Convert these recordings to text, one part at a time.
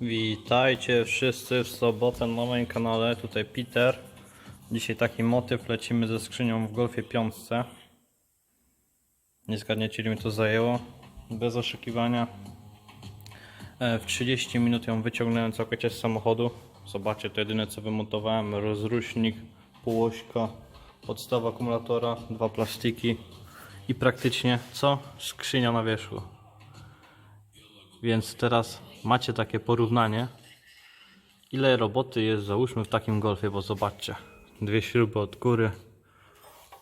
Witajcie wszyscy w sobotę na moim kanale, tutaj Peter. Dzisiaj taki motyw, lecimy ze skrzynią w Golfie piątce. Nie zgadniecie ile mi to zajęło. Bez oszukiwania. E, W 30 minut ją wyciągnąłem całkowicie z samochodu. Zobaczcie, to jedyne co wymontowałem. Rozrusznik, półośka, podstawa akumulatora, dwa plastiki i praktycznie co? Skrzynia na wierzchu. Więc teraz macie takie porównanie, ile roboty jest załóżmy w takim golfie, bo zobaczcie, dwie śruby od góry,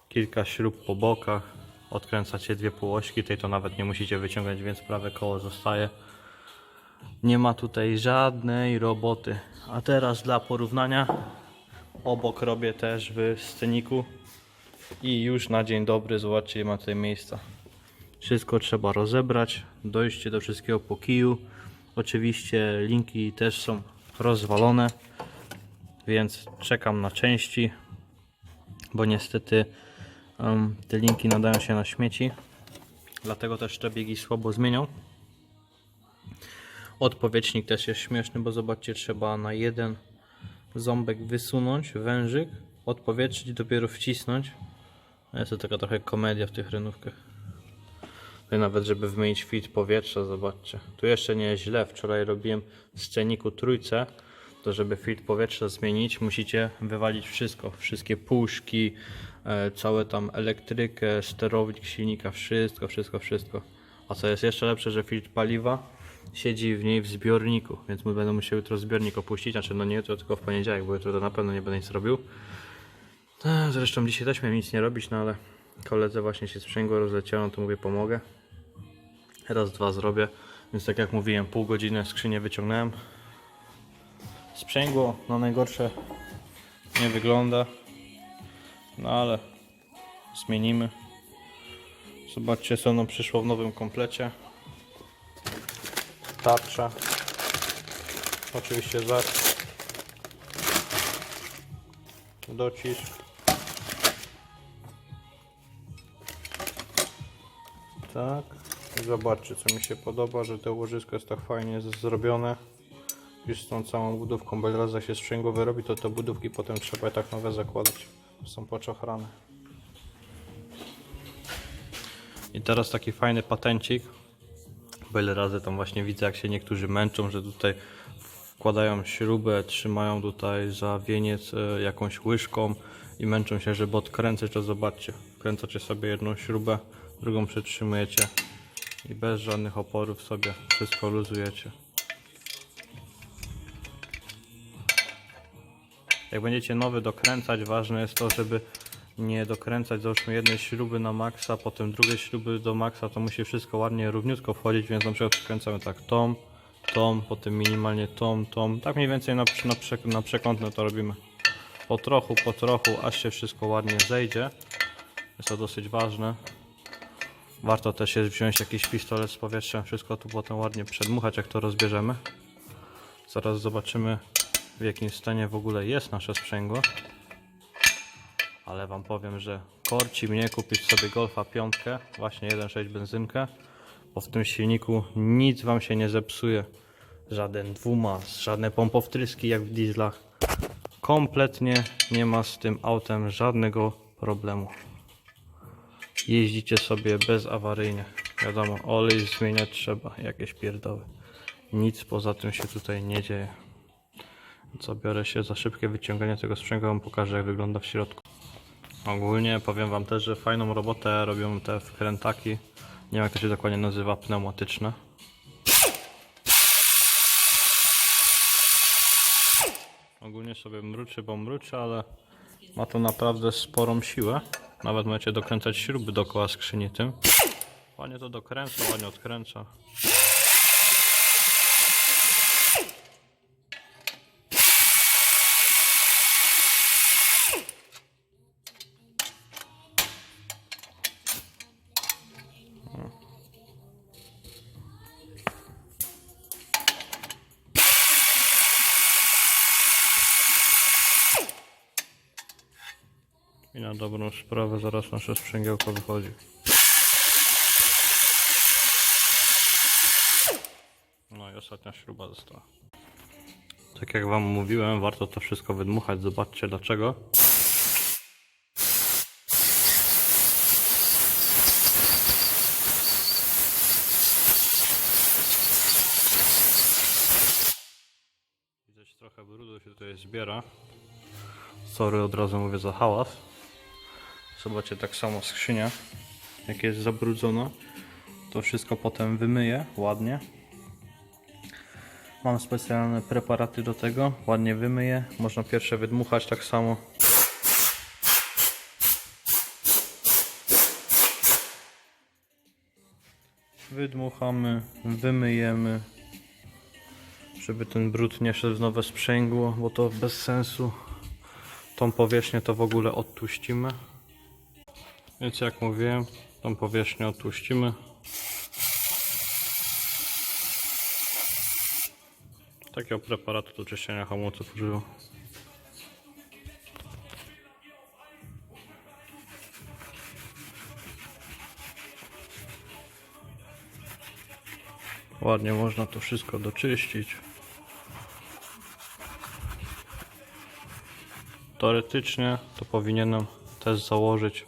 kilka śrub po bokach, odkręcacie dwie półośki, tej to nawet nie musicie wyciągać, więc prawe koło zostaje. Nie ma tutaj żadnej roboty. A teraz dla porównania, obok robię też w sceniku i już na dzień dobry, zobaczcie, ma tutaj miejsca. Wszystko trzeba rozebrać, dojście do wszystkiego po kiju. Oczywiście linki też są rozwalone, więc czekam na części, bo niestety em, te linki nadają się na śmieci. Dlatego też te biegi słabo zmienią. Odpowietrznik też jest śmieszny, bo zobaczcie, trzeba na jeden ząbek wysunąć, wężyk, odpowietrzyć dopiero wcisnąć. Jest to taka trochę komedia w tych renówkach. Tutaj nawet, żeby wymienić filtr powietrza, zobaczcie. Tu jeszcze nie jest źle. Wczoraj robiłem w sceniku trójce. To żeby filtr powietrza zmienić, musicie wywalić wszystko. Wszystkie puszki, e, całe tam elektrykę, sterownik silnika, wszystko, wszystko, wszystko. A co jest jeszcze lepsze, że filtr paliwa siedzi w niej w zbiorniku, więc my będę musiał jutro zbiornik opuścić, znaczy no nie jutro, tylko w poniedziałek, bo jutro to na pewno nie będę nic robił. E, Zresztą dzisiaj też miałem nic nie robić, no ale koledze właśnie się sprzęgło rozleciało, no to mówię pomogę. Raz, dwa zrobię. Więc tak jak mówiłem, pół godziny skrzynię wyciągnąłem. Sprzęgło na najgorsze nie wygląda. No ale zmienimy. Zobaczcie co nam przyszło w nowym komplecie. Tarcza. Oczywiście zar. Docisk. Tak. Zobaczcie co mi się podoba, że to łożysko jest tak fajnie zrobione. Już z tą całą budówką, bo raz jak się sprzęgło wyrobi, to te budówki potem trzeba tak nowe zakładać. Są poczochrane. I teraz taki fajny patencik. Bo ile razy tam właśnie widzę, jak się niektórzy męczą, że tutaj wkładają śrubę, trzymają tutaj za wieniec e, jakąś łyżką i męczą się, żeby odkręcać, to zobaczcie. Wkręcacie sobie jedną śrubę, drugą przytrzymujecie i bez żadnych oporów sobie wszystko luzujecie. Jak będziecie nowy dokręcać, ważne jest to, żeby nie dokręcać załóżmy jednej śruby na maksa, potem drugiej śruby do maksa, to musi wszystko ładnie, równiutko wchodzić, więc na przykład skręcamy tak tą, tą, potem minimalnie tą, tą, tak mniej więcej na, na, na przekątne to robimy. Po trochu, po trochu, aż się wszystko ładnie zejdzie. Jest to dosyć ważne. Warto też jest wziąć jakiś pistolet z powietrzem, wszystko tu potem ładnie przedmuchać, jak to rozbierzemy. Zaraz zobaczymy, w jakim stanie w ogóle jest nasze sprzęgło. Ale wam powiem, że korci mnie kupić sobie Golfa 5, właśnie 1.6 benzynkę, bo w tym silniku nic wam się nie zepsuje. Żaden dwumas, żadne pompowtryski jak w dieslach. Kompletnie nie ma z tym autem żadnego problemu. Jeździcie sobie bezawaryjnie. Wiadomo, olej zmieniać trzeba, jakieś pierdoły. Nic poza tym się tutaj nie dzieje. Co biorę się za szybkie wyciąganie tego sprzęgła, pokażę jak wygląda w środku. Ogólnie powiem wam też, że fajną robotę robią te wkrętaki. Nie wiem jak to się dokładnie nazywa, pneumatyczne. Ogólnie sobie mruczy, bo mruczy, ale ma to naprawdę sporą siłę. Nawet możecie dokręcać śruby dookoła skrzyni tym. Ładnie to dokręca, ładnie odkręca. Dobrą sprawę zaraz nasze sprzęgiełko wychodzi. No i ostatnia śruba została. Tak jak wam mówiłem, warto to wszystko wydmuchać. Zobaczcie dlaczego. Widać trochę brudu się tutaj zbiera. Sorry, od razu mówię za hałas. Zobaczcie tak samo skrzynia, jak jest zabrudzona. To wszystko potem wymyję ładnie. Mam specjalne preparaty do tego, ładnie wymyję. Można pierwsze wydmuchać tak samo. Wydmuchamy, wymyjemy, żeby ten brud nie szedł w nowe sprzęgło, bo to bez sensu. Tą powierzchnię to w ogóle odtłuścimy. Więc jak mówiłem, tą powierzchnię odtłuścimy. Takiego preparatu do czyszczenia hamulców używa. Ładnie można to wszystko doczyścić. Teoretycznie to powinienem też założyć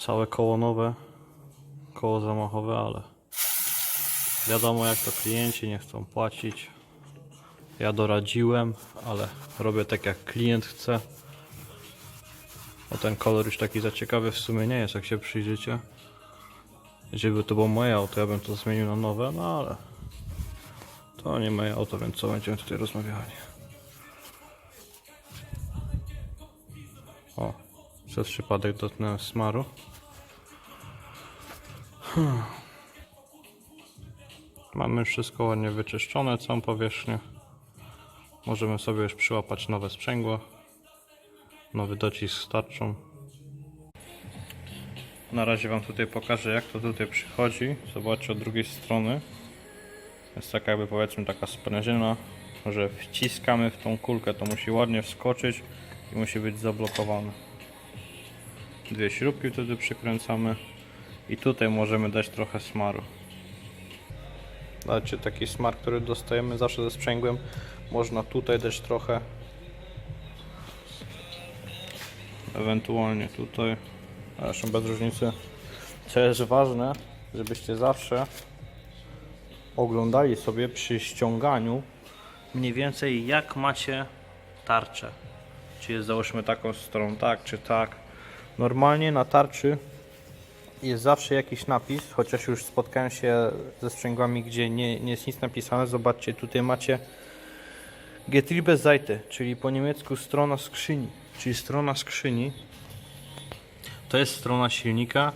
całe koło nowe, koło zamachowe, ale wiadomo jak to klienci nie chcą płacić. Ja doradziłem, ale robię tak jak klient chce. O ten kolor już taki za ciekawy w sumie nie jest, jak się przyjrzycie. Jeżeli by to było moje auto, ja bym to zmienił na nowe, no ale to nie moje auto, więc co będziemy tutaj rozmawiali. O, przez przypadek dotknąłem smaru. Hmm. Mamy wszystko ładnie wyczyszczone, całą powierzchnię. Możemy sobie już przyłapać nowe sprzęgło. Nowy docisk z tarczą. Na razie Wam tutaj pokażę jak to tutaj przychodzi. Zobaczcie od drugiej strony. Jest taka jakby powiedzmy taka sprężyna, że wciskamy w tą kulkę, to musi ładnie wskoczyć i musi być zablokowane. Dwie śrubki wtedy przykręcamy i tutaj możemy dać trochę smaru. Dajcie taki smar, który dostajemy zawsze ze sprzęgłem. Można tutaj dać trochę. Ewentualnie tutaj. Zresztą bez różnicy. Co jest ważne, żebyście zawsze oglądali sobie przy ściąganiu mniej więcej jak macie tarczę. Czy jest załóżmy taką stroną tak, czy tak. Normalnie na tarczy jest zawsze jakiś napis, chociaż już spotkałem się ze sprzęgłami, gdzie nie, nie jest nic napisane. Zobaczcie, tutaj macie Getriebe Seite, czyli po niemiecku strona skrzyni. Czyli strona skrzyni to jest strona silnika.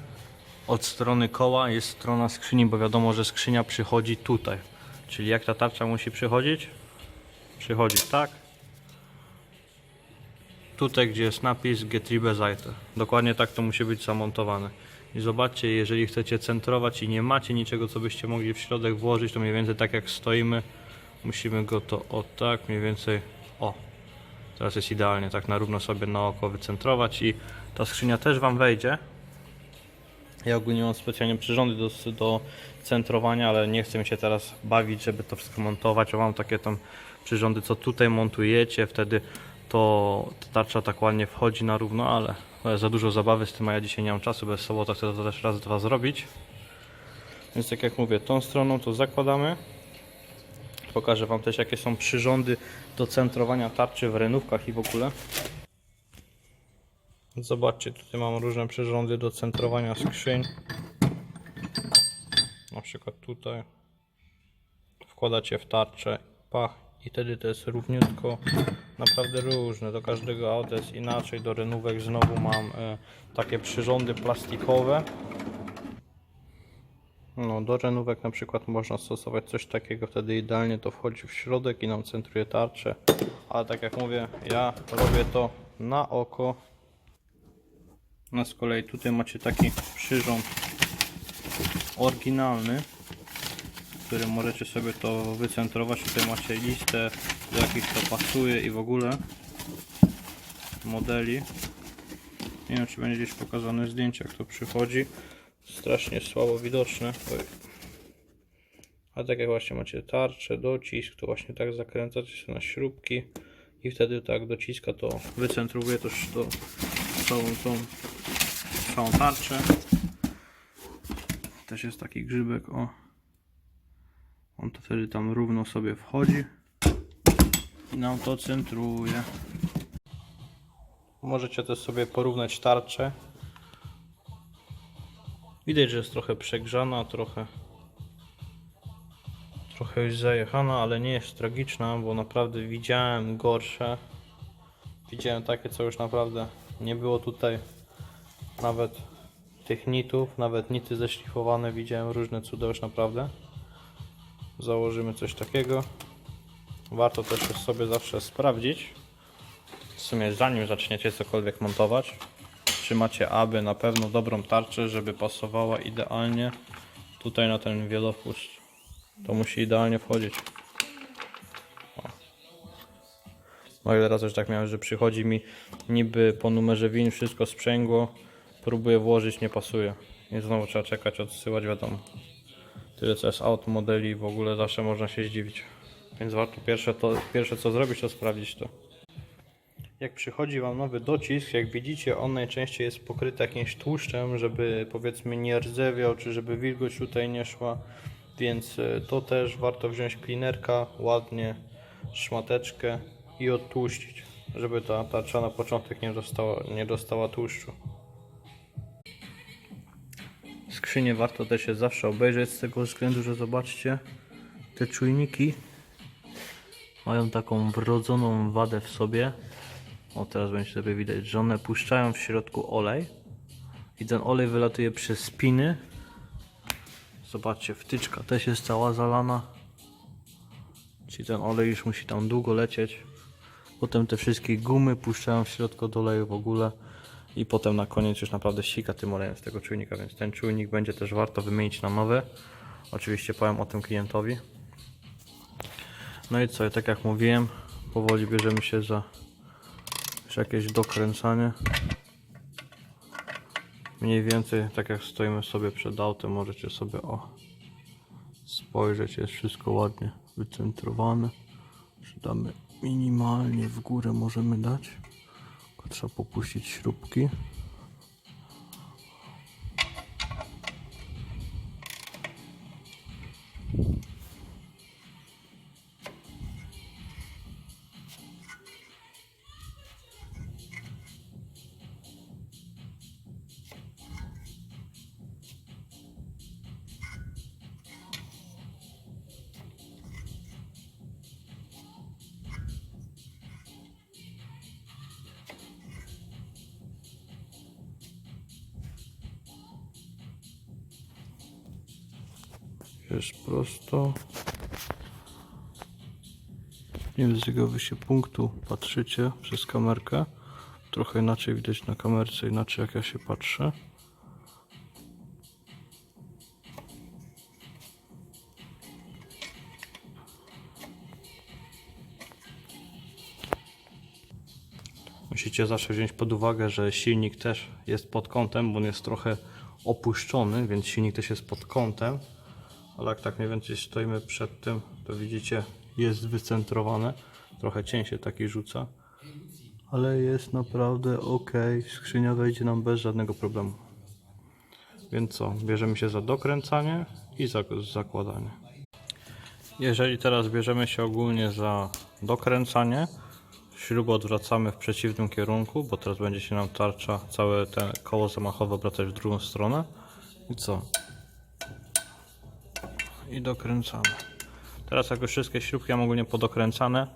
Od strony koła jest strona skrzyni, bo wiadomo, że skrzynia przychodzi tutaj. Czyli jak ta tarcza musi przychodzić? Przychodzi tak. Tutaj, gdzie jest napis Getriebe Seite. Dokładnie tak to musi być zamontowane. I zobaczcie, jeżeli chcecie centrować i nie macie niczego, co byście mogli w środek włożyć, to mniej więcej tak jak stoimy, musimy go to o tak, mniej więcej o. Teraz jest idealnie, tak na równo sobie na oko wycentrować i ta skrzynia też Wam wejdzie. Ja ogólnie mam specjalnie przyrządy do, do centrowania, ale nie chcę mi się teraz bawić, żeby to wszystko montować. Ja mam takie tam przyrządy, co tutaj montujecie, wtedy to ta tarcza tak ładnie wchodzi na równo, ale za dużo zabawy z tym, a ja dzisiaj nie mam czasu, bez sobota chcę to też raz, dwa zrobić. Więc tak jak mówię, tą stroną to zakładamy. Pokażę Wam też jakie są przyrządy do centrowania tarczy w renówkach i w ogóle. Zobaczcie, tutaj mam różne przyrządy do centrowania skrzyń. Na przykład tutaj. Wkładacie w tarczę, pach i wtedy to jest równiutko. Naprawdę różne, do każdego auta jest inaczej. Do renówek znowu mam e, takie przyrządy plastikowe. No, do renówek na przykład można stosować coś takiego, wtedy idealnie to wchodzi w środek i nam centruje tarczę. Ale tak jak mówię, ja robię to na oko. No z kolei tutaj macie taki przyrząd oryginalny, który możecie sobie to wycentrować. Tutaj macie listę, jakich to pasuje i w ogóle modeli. Nie wiem, czy będzie gdzieś pokazane zdjęcie, jak to przychodzi. Strasznie słabo widoczne. A tak jak właśnie macie tarczę, docisk, to właśnie tak zakręcacie się na śrubki i wtedy tak dociska to wycentrowuje też to całą tą całą tarczę. Też jest taki grzybek, o. On to wtedy tam równo sobie wchodzi i nam to centruje. Możecie też sobie porównać tarczę. Widać, że jest trochę przegrzana, trochę trochę już zajechana, ale nie jest tragiczna, bo naprawdę widziałem gorsze. Widziałem takie, co już naprawdę nie było tutaj nawet tych nitów, nawet nity zeszlifowane, widziałem różne cuda już naprawdę. Założymy coś takiego. Warto też sobie zawsze sprawdzić, w sumie zanim zaczniecie cokolwiek montować, czy macie aby na pewno dobrą tarczę, żeby pasowała idealnie tutaj na ten wielopust. To musi idealnie wchodzić. No ile razy już tak miałem, że przychodzi mi niby po numerze win wszystko sprzęgło, próbuję włożyć, nie pasuje. I znowu trzeba czekać, odsyłać, wiadomo. Tyle co jest aut, modeli, w ogóle zawsze można się zdziwić. Więc warto pierwsze, to, pierwsze co zrobić, to sprawdzić to. Jak przychodzi Wam nowy docisk, jak widzicie, on najczęściej jest pokryty jakimś tłuszczem, żeby powiedzmy nie rdzewiał, czy żeby wilgoć tutaj nie szła. Więc e, to też warto wziąć cleanerka, ładnie, szmateczkę i odtłuścić, żeby ta tarcza na początek nie dostała, nie dostała tłuszczu. Skrzynię warto też jest zawsze obejrzeć z tego względu, że zobaczcie, te czujniki mają taką wrodzoną wadę w sobie. O, teraz będzie sobie widać, że one puszczają w środku olej i ten olej wylatuje przez spiny. Zobaczcie, wtyczka też jest cała zalana. Czyli ten olej już musi tam długo lecieć. Potem te wszystkie gumy puszczają w środku do oleju w ogóle. I potem na koniec już naprawdę sika tym olejem z tego czujnika, więc ten czujnik będzie też warto wymienić na nowy. Oczywiście powiem o tym klientowi. No i co, tak jak mówiłem, powoli bierzemy się za jakieś dokręcanie. Mniej więcej tak jak stoimy sobie przed autem, możecie sobie o spojrzeć, jest wszystko ładnie wycentrowane. Że damy minimalnie w górę możemy dać. Tylko trzeba popuścić śrubki. Jest prosto. Nie wiem z jakiego wy się punktu patrzycie przez kamerkę. Trochę inaczej widać na kamerce, inaczej jak ja się patrzę. Musicie zawsze wziąć pod uwagę, że silnik też jest pod kątem, bo on jest trochę opuszczony, więc silnik też jest pod kątem. Ale jak tak mniej więcej stoimy przed tym, to widzicie, jest wycentrowane. Trochę cień się taki rzuca. Ale jest naprawdę ok. Skrzynia wejdzie nam bez żadnego problemu. Więc co, bierzemy się za dokręcanie i za zakładanie. Jeżeli teraz bierzemy się ogólnie za dokręcanie, śrubę odwracamy w przeciwnym kierunku, bo teraz będzie się nam tarcza, całe te koło zamachowe obracać w drugą stronę. I co? I dokręcamy. Teraz jak już wszystkie śrubki mam ogólnie podokręcane,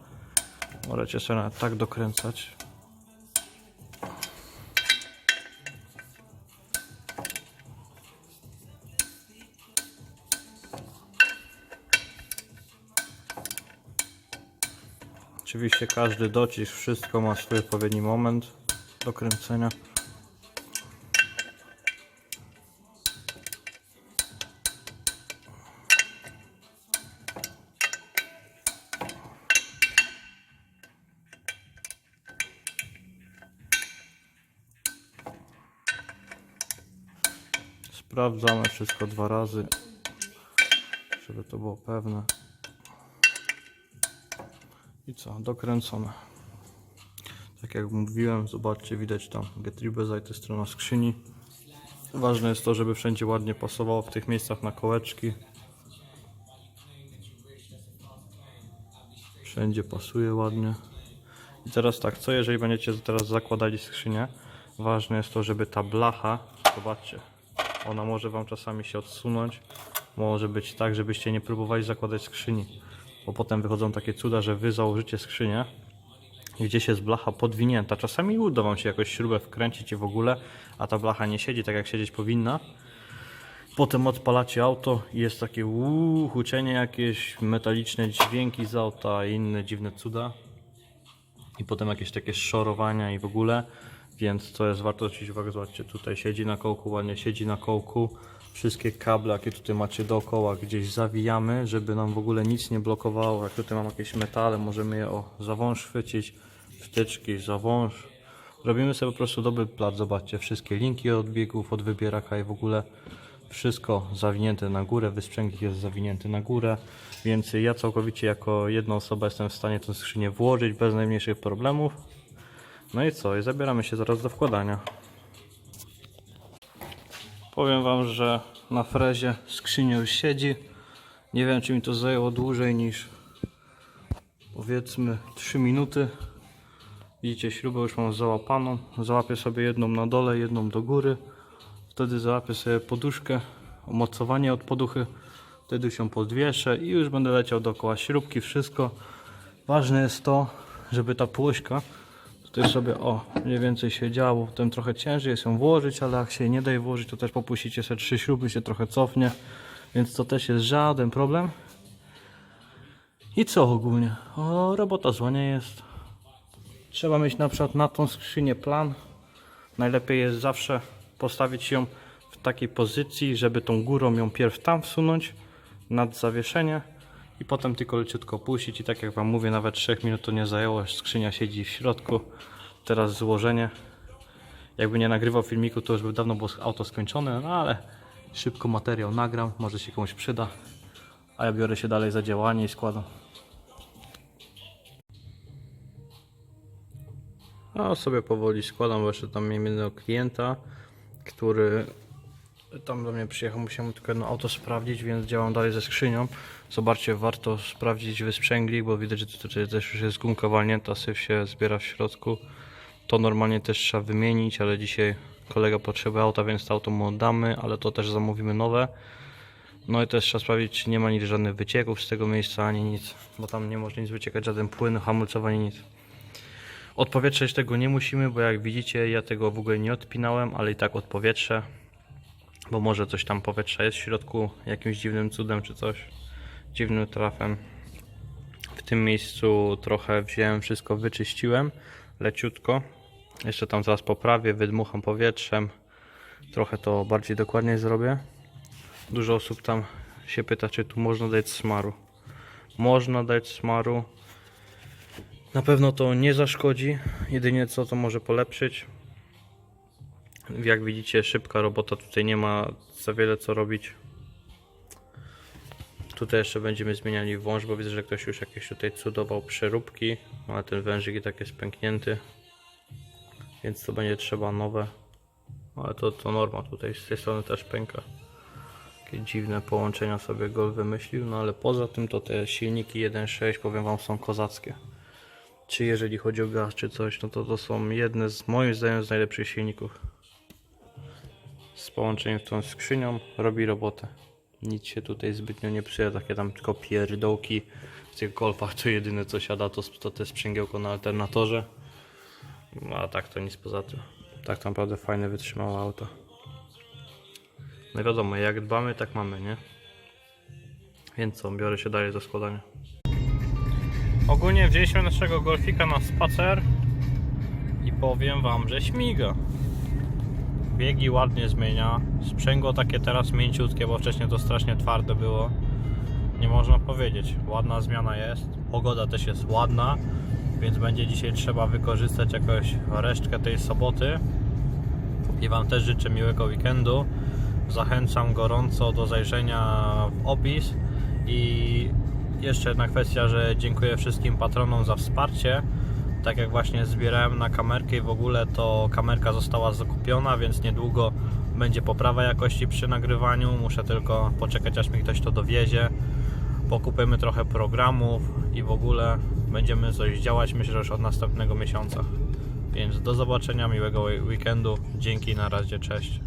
możecie sobie tak dokręcać. Oczywiście każdy docisk, wszystko ma swój odpowiedni moment do kręcenia. Sprawdzamy wszystko dwa razy, żeby to było pewne. I co, dokręcone. Tak jak mówiłem, zobaczcie, widać tam Getriebe, to jest strona skrzyni. Ważne jest to, żeby wszędzie ładnie pasowało w tych miejscach na kołeczki. Wszędzie pasuje ładnie. I teraz tak, co jeżeli będziecie teraz zakładali skrzynię? Ważne jest to, żeby ta blacha, zobaczcie, ona może Wam czasami się odsunąć. Może być tak, żebyście nie próbowali zakładać skrzyni. Bo potem wychodzą takie cuda, że Wy założycie skrzynię gdzieś jest blacha podwinięta. Czasami uda Wam się jakoś śrubę wkręcić i w ogóle, a ta blacha nie siedzi tak jak siedzieć powinna. Potem odpalacie auto i jest takie uuu, huczenie jakieś, metaliczne dźwięki z auta i inne dziwne cuda. I potem jakieś takie szorowania i w ogóle. Więc to jest warto zwrócić uwagę, zobaczcie, tutaj siedzi na kołku, ładnie siedzi na kołku. Wszystkie kable, jakie tutaj macie dookoła, gdzieś zawijamy, żeby nam w ogóle nic nie blokowało. Jak tutaj mam jakieś metale, możemy je o zawąż chwycić, wtyczki, zawąż. Robimy sobie po prostu dobry plac, zobaczcie, wszystkie linki od biegów, od wybieraka i w ogóle wszystko zawinięte na górę, wysprzęglik jest zawinięty na górę, więc ja całkowicie jako jedna osoba jestem w stanie tę skrzynię włożyć bez najmniejszych problemów. No i co, i zabieramy się zaraz do wkładania. Powiem Wam, że na frezie skrzynia już siedzi. Nie wiem, czy mi to zajęło dłużej niż powiedzmy 3 minuty. Widzicie, śrubę już mam załapaną. Załapię sobie jedną na dole, jedną do góry. Wtedy załapię sobie poduszkę, umocowanie od poduchy. Wtedy się podwieszę i już będę leciał dookoła śrubki, wszystko. Ważne jest to, żeby ta płośka tutaj sobie, o, mniej więcej się działo. Potem trochę ciężej jest ją włożyć, ale jak się nie daje włożyć, to też popuścicie sobie trzy śruby, się trochę cofnie. Więc to też jest żaden problem. I co ogólnie? O, robota zła nie jest. Trzeba mieć na przykład na tą skrzynię plan. Najlepiej jest zawsze postawić ją w takiej pozycji, żeby tą górą ją pierw tam wsunąć nad zawieszenie i potem tylko leciutko puścić i tak jak wam mówię nawet 3 minut to nie zajęło, skrzynia siedzi w środku teraz złożenie. Jakby nie nagrywał filmiku to już by dawno było auto skończone, no ale szybko materiał nagram, może się komuś przyda. A ja biorę się dalej za działanie i składam. A sobie powoli składam, bo jeszcze tam miałem jednego klienta który tam do mnie przyjechał, musiałem tylko jedno auto sprawdzić, więc działam dalej ze skrzynią. Zobaczcie, warto sprawdzić wysprzęglik, bo widać, że tutaj też już jest gumka walnięta, syf się zbiera w środku. To normalnie też trzeba wymienić, ale dzisiaj kolega potrzebuje auta, więc to auto mu oddamy, ale to też zamówimy nowe. No i też trzeba sprawdzić, czy nie ma nic żadnych wycieków z tego miejsca, ani nic, bo tam nie może nic wyciekać, żaden płyn, hamulcowanie, nic. Odpowietrzeć tego nie musimy, bo jak widzicie, ja tego w ogóle nie odpinałem, ale i tak odpowietrzę bo może coś tam powietrza jest w środku jakimś dziwnym cudem czy coś, dziwnym trafem. W tym miejscu trochę wziąłem, wszystko wyczyściłem, leciutko. Jeszcze tam zaraz poprawię, wydmucham powietrzem, trochę to bardziej dokładnie zrobię. Dużo osób tam się pyta, czy tu można dać smaru. Można dać smaru. Na pewno to nie zaszkodzi, jedynie co to może polepszyć. Jak widzicie, szybka robota, tutaj nie ma za wiele co robić. Tutaj jeszcze będziemy zmieniali wąż, bo widzę, że ktoś już jakieś tutaj cudował przeróbki, ale ten wężyk i tak jest pęknięty. Więc to będzie trzeba nowe. Ale to, to norma, tutaj z tej strony też pęka. Takie dziwne połączenia sobie Gol wymyślił, no ale poza tym to te silniki 1.6 powiem wam są kozackie. Czy jeżeli chodzi o gaz czy coś, no to to są jedne z moim zdaniem z najlepszych silników z połączeniem z tą skrzynią robi robotę. Nic się tutaj zbytnio nie psuje, takie tam tylko pierdołki w tych golfach to jedyne co siada to, to te sprzęgiełko na alternatorze. No, a tak to nic poza tym. Tak naprawdę fajne wytrzymałe auto. No wiadomo, jak dbamy tak mamy, nie? Więc co, biorę się dalej do składania. Ogólnie wzięliśmy naszego golfika na spacer i powiem wam, że śmiga biegi ładnie zmienia. Sprzęgło takie teraz mięciutkie, bo wcześniej to strasznie twarde było. Nie można powiedzieć. Ładna zmiana jest. Pogoda też jest ładna, więc będzie dzisiaj trzeba wykorzystać jakoś resztkę tej soboty. I Wam też życzę miłego weekendu. Zachęcam gorąco do zajrzenia w opis I jeszcze jedna kwestia, że dziękuję wszystkim patronom za wsparcie. Tak jak właśnie zbierałem na kamerkę i w ogóle to kamerka została zakupiona, więc niedługo będzie poprawa jakości przy nagrywaniu. Muszę tylko poczekać aż mi ktoś to dowiezie. Pokupimy trochę programów i w ogóle będziemy coś działać, myślę, że już od następnego miesiąca. Więc do zobaczenia, miłego weekendu. Dzięki, na razie, cześć.